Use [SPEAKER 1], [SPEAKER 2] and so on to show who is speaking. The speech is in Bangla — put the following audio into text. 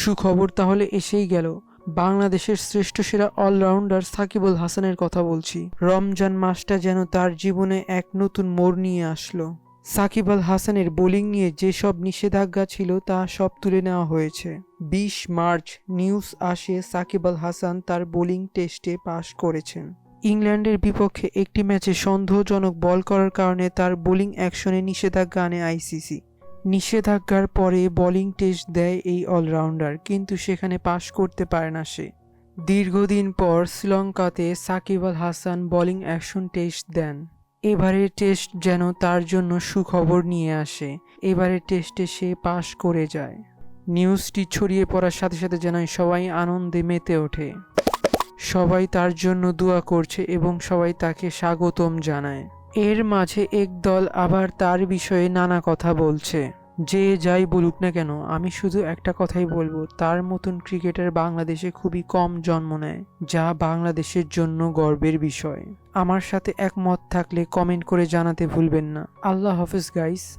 [SPEAKER 1] সুখবর তাহলে এসেই গেল। বাংলাদেশের শ্রেষ্ঠ সেরা অলরাউন্ডার সাকিবুল হাসানের কথা বলছি। রমজান মাসটা যেন তার জীবনে এক নতুন মোড় নিয়ে আসলো। সাকিব আল হাসানের বোলিং নিয়ে যেসব নিষেধাজ্ঞা ছিল তা সব তুলে নেওয়া হয়েছে। বিশ মার্চ নিউজ আসে সাকিব আল হাসান তার বোলিং টেস্টে পাশ করেছেন। ইংল্যান্ডের বিপক্ষে একটি ম্যাচে সন্দেহজনক বল করার কারণে তার বোলিং অ্যাকশনে নিষেধাজ্ঞা আনে আইসিসি। নিষেধাজ্ঞার পরে বোলিং টেস্ট দেয় এই অলরাউন্ডার কিন্তু সেখানে পাশ করতে পারে না সে। দীর্ঘদিন পর শ্রীলঙ্কাতে Shakib Al Hasan bowling action test দেন। এবারের টেস্ট যেন তার জন্য সুখবর নিয়ে আসে। এবারের টেস্টে সে পাশ করে যায়। নিউজটি ছড়িয়ে পড়ার সাথে সাথে যেন সবাই আনন্দে মেতে ওঠে। সবাই তার জন্য দোয়া করছে এবং সবাই তাকে স্বাগতম জানায়। এর মাঝে এক দল আবার তার বিষয়ে নানা কথা বলছে। যে যাই বলুক না কেন, আমি শুধু একটা কথাই বলব, তার মতন ক্রিকেটার বাংলাদেশে খুবই কম জন্ম নেয়, যা বাংলাদেশের জন্য গর্বের বিষয়। আমার সাথে একমত থাকলে কমেন্ট করে জানাতে ভুলবেন না। আল্লাহ হাফিজ গাইস